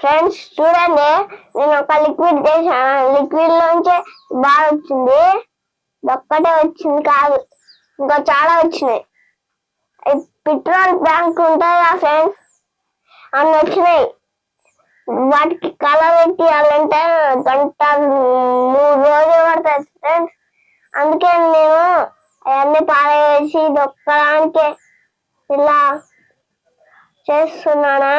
Friends చూడండి నేను ఒక లిక్విడ్ చేశాను లిక్విడ్ లోంచి బాగా వచ్చింది. ఒక్కటే వచ్చింది కాదు. ఇంకా చాలా వచ్చినాయి. పెట్రోల్ బ్యాంక్ ఉంటాయి కదా ఫ్రెండ్స్. అన్ని వచ్చినాయి. వాటికి కలర్ పెట్టియాలంటే గంట మూడు రోజులు పడుతుంది ఫ్రెండ్స్. అందుకే నేను అవన్నీ పారేసి దొక్కడానికి ఇలా చేస్తున్నానా.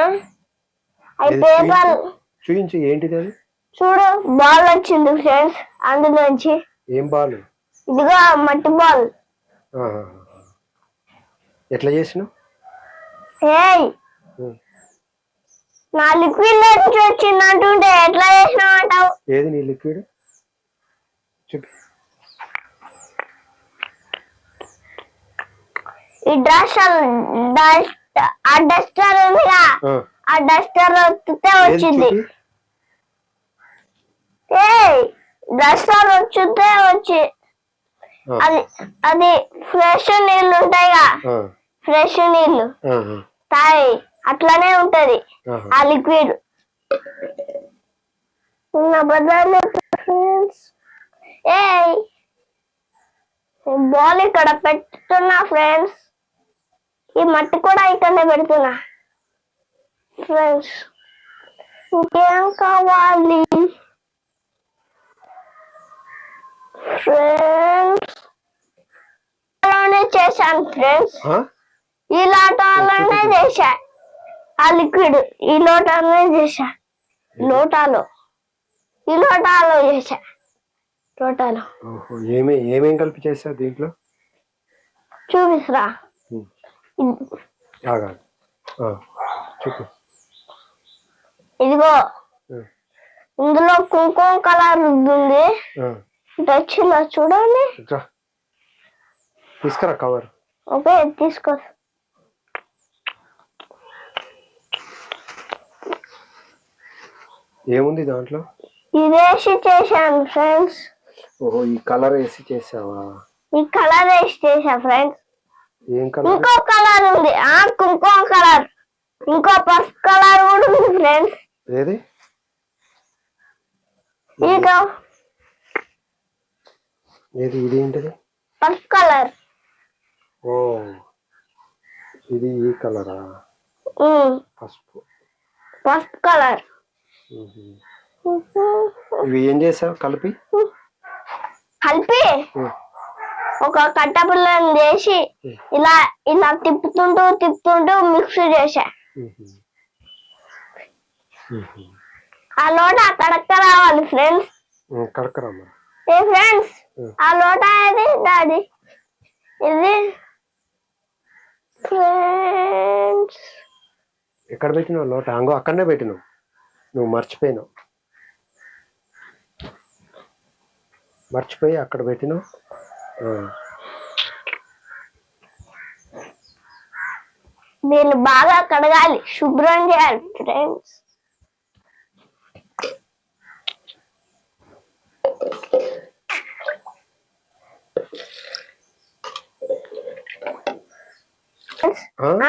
చూపించు. ఏంటిది అది? చూడు బాల్ వచ్చింది ఫ్రెండ్స్ అందులోంచి. ఏం బాల్? ఇదిగో మట్టి బాల్. ఎట్లా ఉం. నా లిక్విడ్ నుంచి వచ్చింది అంటుంటే ఎట్లా అంటావు? ఏది నీ లిక్విడ్? చూపి ఈ డస్టర్ డస్ట్ ఆ డస్టర్ ఉందిగా. ఆ. డస్టర్ వస్తే వచ్చింది ఏయ్ డస్టర్ వచ్చితే వచ్చి. అది అది ఫ్రెష్ నీళ్ళు ఉంటాయిగా. ఫ్రెష్ నీళ్ళు. తాయి అట్లానే ఉంటది. ఆ లిక్విడ్ ఫ్రెండ్స్ ఏయ్ బాల్ ఇక్కడ పెడుతున్నా ఫ్రెండ్స్ ఈ మట్టి కూడా ఇక్కడనే పెడుతున్నా ఫ్రెండ్స్ ఇంకేం కావాలి ఫ్రెండ్స్లోనే చేశాను ఫ్రెండ్స్? ఈ లోటాలోనే చేశా ఆ లిక్విడ్ ఈ లోటాలోనే చేశా లోటాలో ఈ లోటాలో చేశా లోటాలో ఏమే ఏమేం కలిపి చేసావు దీంట్లో? చూపిస్తా. చూపి ఇదిగో. ఇందులో కుంకుమ కలర్ ఉంది. ఆ. వచ్చిందా చూడండి. తీసుకురా కవర్. ఓకే తీసుకో. ఏముంది దాంట్లో? ఇదేసి చేశాను ఫ్రెండ్స్. ఓహో ఈ కలర్ వేసి చేసావా? ఈ కలర్ వేసి చేశా ఫ్రెండ్స్. ఏం కలర్? ఇంకో కలర్ ఉంది. ఆ కుంకుమ కలర్. ఇంకో పసుపు కలర్ కూడా ఉంది ఫ్రెండ్స్. ఇదిగో ఏది ఇది ఏంటిది? పసుపు కలర్. ఓ ఇది ఈ కలరా? పసుపు. పసుపు కలర్. ఇవి ఏం చేసావు? కలిపి? కలిపి. ఒక కట్టపుల్లని చేసి ఇలా ఇలా తిప్పుతుంటూ తిప్పుతుంటూ మిక్స్. మ్మ్. ఆ లోట అక్కడక్క రావాలి ఫ్రెండ్స్ మ్మ్. కడకరమ్మ ఏ ఫ్రెండ్స్. ఆ లోట ఏది? డాడీ. ఇది ఫ్రెండ్స్ ఎక్కడ పెట్టినావు లోట? అంగో అక్కడనే పెట్టినావు. నువ్వు మర్చిపోయినావు. మర్చిపోయి అక్కడ పెట్టినావు. ఆ. దీన్ని బాగా కడగాలి శుభ్రం చేయాలి ఫ్రెండ్స్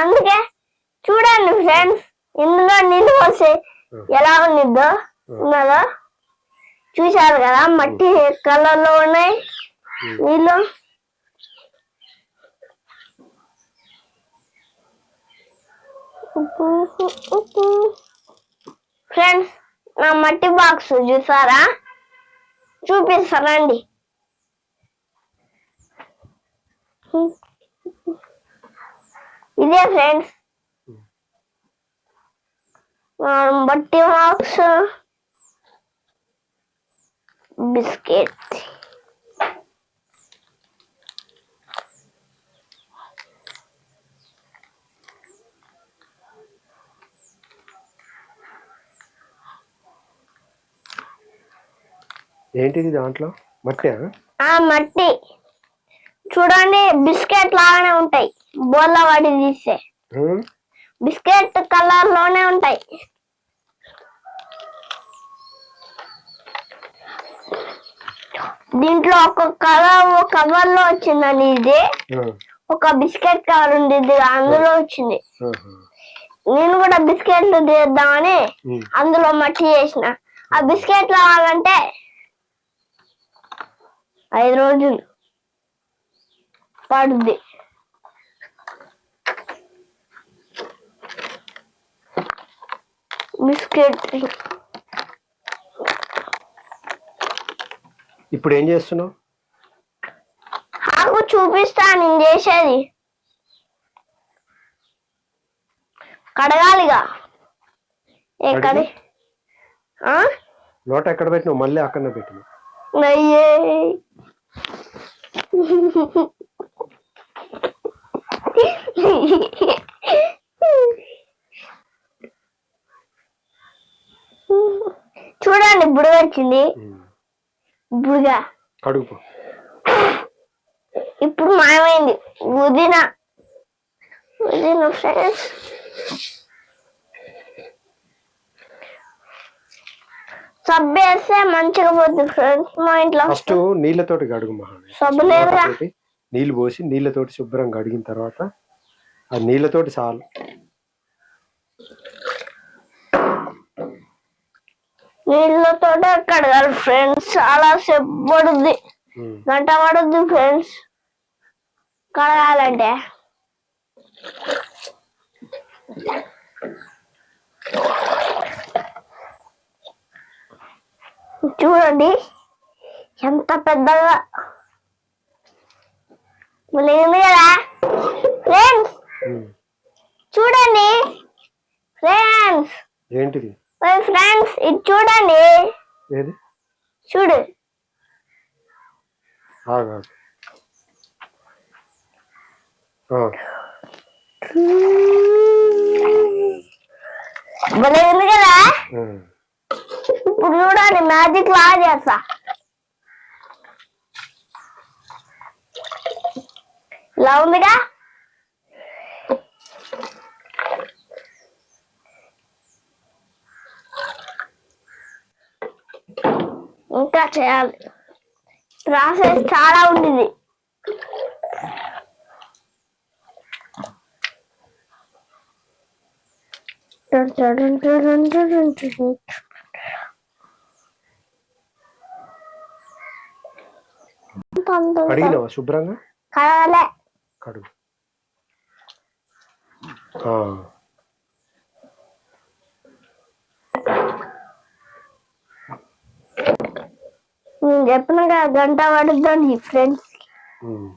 అందుకే చూడండి ఫ్రెండ్స్ ఇందులో నీళ్ళు పోసి ఎలా ఉండిద్దో ఉన్నదో చూశారు కదా మట్టి కలర్లో ఉన్నాయి. నీళ్ళు. ఫ్రెండ్స్ నా మట్టి బాక్స్ చూసారా? చూపిస్తానండి ఇదే ఫ్రెండ్స్. బట్టి బాక్స్ బిస్కెట్. ఏంటిది దాంట్లో? మట్టి ఆ? మట్టి. చూడండి బిస్కెట్ లాగానే ఉంటాయి. బోర్ల వాడి తీస్తే. బిస్కెట్ కలర్లోనే ఉంటాయి. దీంట్లో ఒక కలర్ కవర్లో వచ్చిందండి ఇది. ఒక బిస్కెట్ కవర్ ఉంది ఇది అందులో వచ్చింది. నేను కూడా బిస్కెట్లు చేద్దామని ఉమ్. అందులో మట్టి చేసిన ఆ బిస్కెట్లు అవ్వాలంటే ఐదు రోజులు పడుద్ది. బిస్కెట్. ఇప్పుడు ఏం చేస్తున్నావు? నాకు చూపిస్తా నేను చేసేది. కడగాలిగా. ఎక్కడి? నోట ఎక్కడ పెట్టినావు? మళ్ళీ అక్కడనే పెట్టినావు. అయ్యే చూడండి ఇప్పుడు వచ్చింది. ఇప్పుడుగా కడుగు ఇప్పుడు మాయమైంది. ఉదిన ఉదిన ఫ్రెండ్స్ సబ్బు వేస్తే మంచిగా పోతుంది ఫ్రెండ్స్ మా ఇంట్లో. ఫస్ట్ నీళ్ళతోటి కడుగు మహావి సబ్బు తోటి నీళ్ళు పోసి నీళ్ళతోటి శుభ్రంగా కడిగిన తర్వాత ఆ నీళ్ళతోటి చాలు. నీళ్ళతో కడగాలి ఫ్రెండ్స్ చాలా సేపు పడుద్ది. గంట పడుద్ది ఫ్రెండ్స్ కడగాలంటే. చూడండి. ఎంత పెద్దగా. లేదు? కదా ఫ్రెండ్స్. చూడండి. ఫ్రెండ్స్. ఏంటిది? ఫ్రెండ్స్ ఇది చూడండి. ఏది? చూడు. భలే ఉంది కదా మ్యాజిక్ లా చేస్తా ఇలా ఉందిగా? ఇంకా చేయాలి. ప్రాసెస్ చాలా ఉంటుంది కడిగినావా శుభ్రంగా? కడగలే. కడుగు. నేను చెప్పిన గంట పడుతుంది ఫ్రెండ్స్ ఉమ్.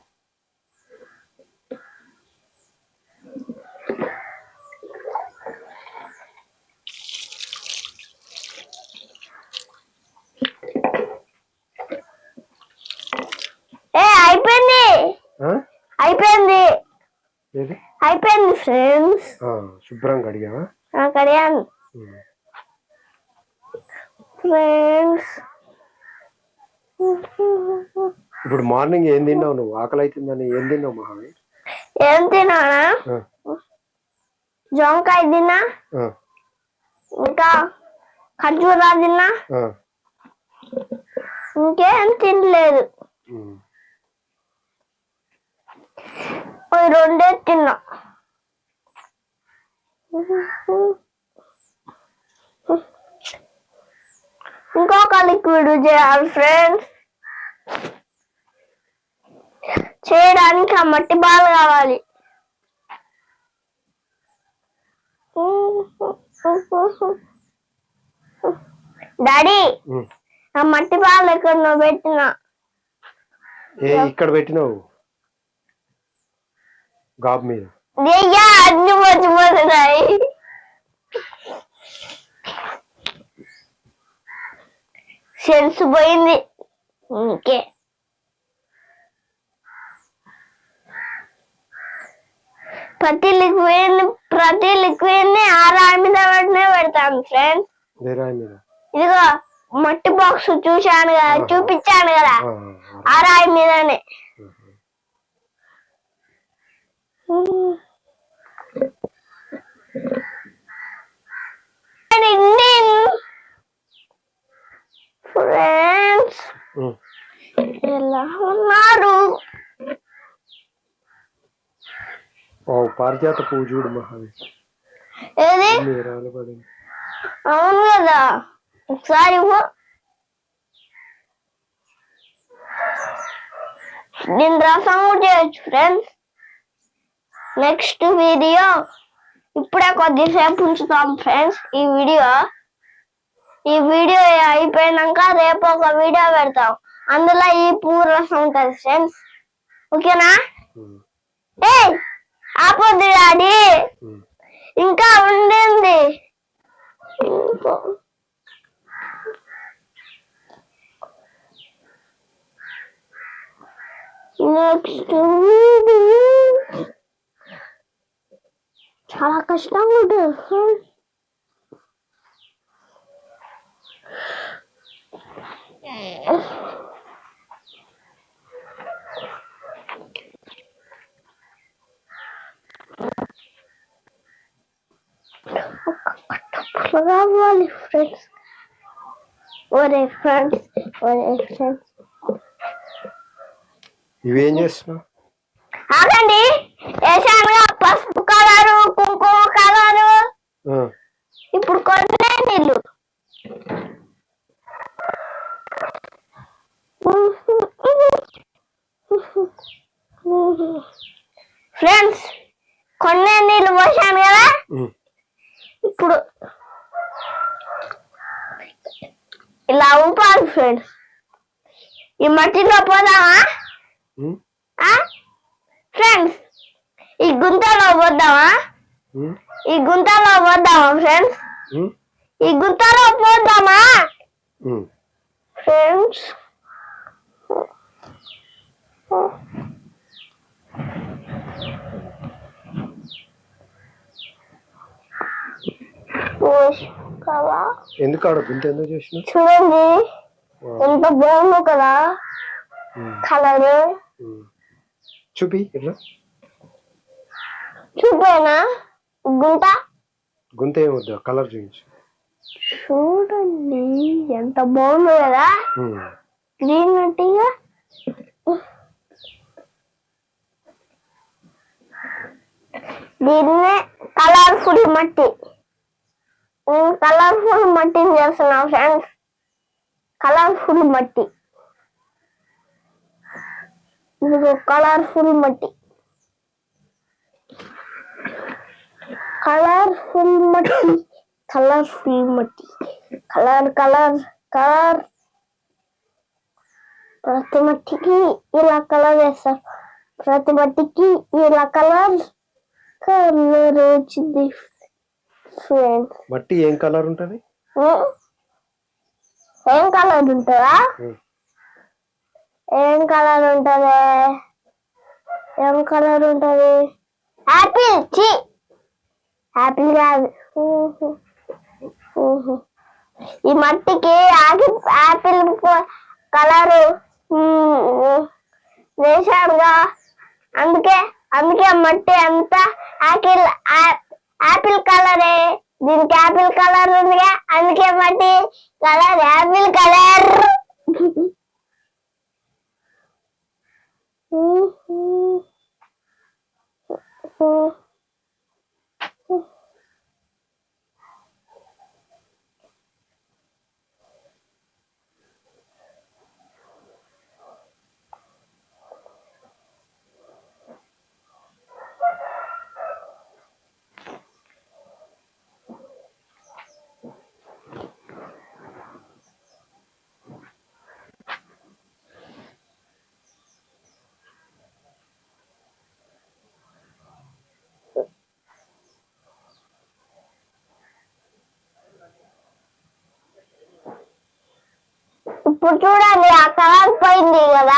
ఏ అయిపోయింది ఆ? అయిపోయింది ఏది అయిపోయింది ఫ్రెండ్స్ ఆ, శుభ్రంగా కడిగావా కడియాను ఉమ్. ఫ్రెండ్స్ ఇప్పుడు మార్నింగ్ ఏం తిన్నావు నువ్వు? ఆకలి అవుతుందని ఏం తిన్నావు మహావి ఏం తిన్నానా? ఆ, జామకాయ తిన్నా. ఇంకా ఖర్జూరా తిన్నా. ఇంకేం తినలేదు. రెండే తిన్నా. ఇంకొక లిక్విడ్ చేయాలి ఫ్రెండ్స్ చేయడానికి ఆ మట్టి బాల్ కావాలి. డాడీ. ఆ మట్టి బాల్ ఎక్కడ నువ్వు పెట్టినా? ఇక్కడ పెట్టినావు. గాబ్ మీద. అన్ని మర్చిపోతున్నాయి సెన్స్ పోయింది. ఇంకే. ప్రతి లిక్విడ్ ప్రతి లిక్విడ్ని ఆ రాయి మీద పెట్టినే పెడతాను ఫ్రెండ్స్. ఇదిగో మట్టి బాక్స్ చూశాను కదా. చూపించాను కదా. ఆ రాయి మీదనే. ఫ్రెండ్స్. ఎలా ఉన్నారు? ఓ పారిజాత పువ్వు చూడు మహావి అవును కదా. ఒకసారి ఇవ్వు. దీని రసం కూడా చేయొచ్చు ఫ్రెండ్స్ నెక్స్ట్ వీడియో ఇప్పుడే కొద్దిసేపు ఉంచుతాం ఫ్రెండ్స్ ఈ వీడియో. ఈ వీడియో అయిపోయినాక రేపు ఒక వీడియో పెడతాం. అందులో ఈ పువ్వు రసం ఉంటుంది ఫ్రెండ్స్. ఓకేనా? ఏ ఆపొద్దు డాడీ. ఇంకా ఉండింది. ఇంకో నెక్స్ట్ చాలా కష్టంగా ఉంటుంది కావాలి ఫ్రెండ్స్ ఒరే ఫ్రెండ్స్ ఒరే ఫ్రెండ్స్ ఇవేం చేస్తున్నావు ఆగండి వేసానుగా పసుపు కలరు కుంకుమ కలరు ఆ, ఇప్పుడు కొన్నే నీళ్ళు ఫ్రెండ్స్ కొన్నే నీళ్ళు పోసాను కదా ఉమ్, ఇప్పుడు ఇలా ఉంపాలి ఫ్రెండ్స్ ఈ మట్టిలో పోదామా ఉమ్, ఫ్రెండ్స్ ఈ గుంతలో పోద్దామా ఉమ్, ఈ గుంతలో పోద్దామా ఫ్రెండ్స్ ఈ గుంతలో పోద్దామా. ఫ్రెండ్స్ ఎందుకు ఆడ గుంత ఎందుకు చేసినావు? చూడండి. ఎంత బాగుందో కదా. కలర్. చూపి ఇట్లా. చూపేనా? గుంట గుంత ఏమొద్దు కలర్ చూపించు. చూడండి ఎంత బాగుందో కదా? గ్రీన్ నట్టిగా దీన్నే కలర్ఫుల్ మట్టి. కలర్ఫుల్ మట్టిని చేస్తున్నా ఫ్రెండ్స్ కలర్ఫుల్ మట్టి. కలర్ఫుల్ మట్టి. కలర్ఫుల్ మట్టి కలర్ఫుల్ మట్టి. Colour colour colour. ప్రతి మట్టికి ఇలా కలర్ వేస్తారు. ప్రతి మట్టికి ఇలా కలర్ కలర్ వచ్చింది ఫ్రెండ్స్ మట్టి ఏం కలర్ ఉంటది? ఏం? కలర్ ఉంటుందా? ఏం కలర్ ఉంటది? ఏం కలర్ ఉంటది? యాపిల్ చి. యాపిల్ ఈ మట్టికి ఆకి యాపిల్ కలరు వేశాడుగా. అందుకే అందుకే మట్టి అంతా ఆపిల్ యాపిల్ కలరే. దీనికి యాపిల్ కలర్ ఉందిగా. అందుకే మట్టి కలర్ యాపిల్ కలర్. ఇప్పుడు చూడండి ఆ కలర్ పోయింది కదా.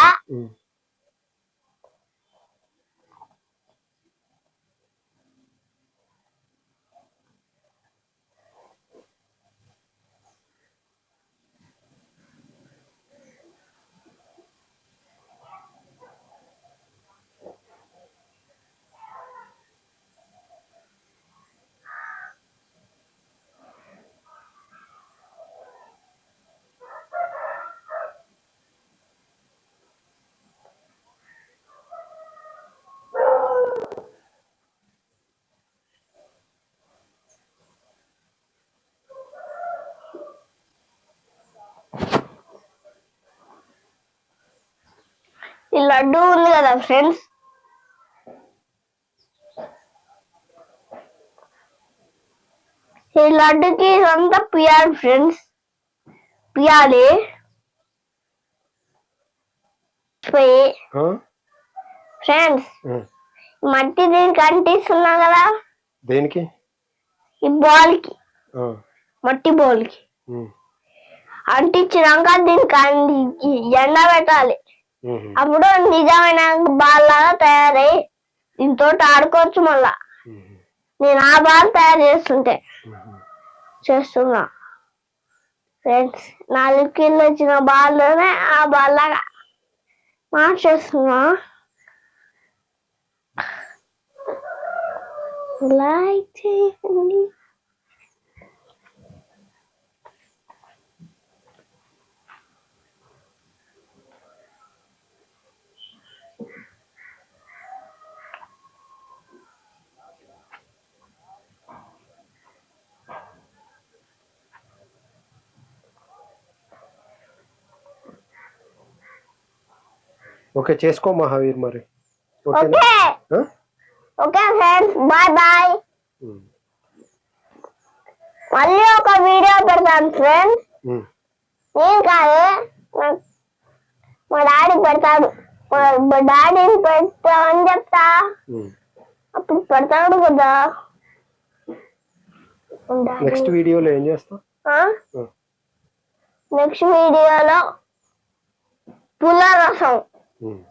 లడ్డు ఉంది కదా ఫ్రెండ్స్ ఈ లడ్డుకి అంతా పియాలి ఫ్రెండ్స్ పియాలి పోయి? ఫ్రెండ్స్. మట్టి దీనికి అంటిస్తున్నా కదా దేనికి ఈ బాల్కి. మట్టి బాల్కి. అంటించినాక దీనికి ఎండ పెట్టాలి. అప్పుడు నిజమైన బాల్ లాగా తయారై దీంతో ఆడుకోవచ్చు మళ్ళా. నేను ఆ బాల్ తయారు చేస్తుంటే. చేస్తున్నా. ఫ్రెండ్స్ నాలుగు కిలో వచ్చిన బాల్లోనే ఆ బాల్ లాగా మార్చేస్తున్నా. లైక్ చేయండి. ఓకే చేసుకో మహావీర్ మరి. ఓకేనా? ఓకే. ఆ? Okay friends bye bye. మళ్ళీ ఒక వీడియో పెడతాను ఫ్రెండ్స్. నేను కాదు మా డాడీ పెడతాడు. మా- మా డాడీని పెడతామని చెప్తా. అప్పుడు పెడతాడు కదా. నెక్స్ట్ వీడియోలో ఏం చేస్తావు ఆ. నెక్స్ట్ వీడియోలో పులరసం ఉమ్.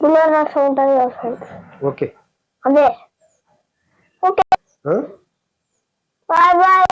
పులరసం ఉంటుంది కదా friends. ఓకే అదే ఓకే ఆ? Bye bye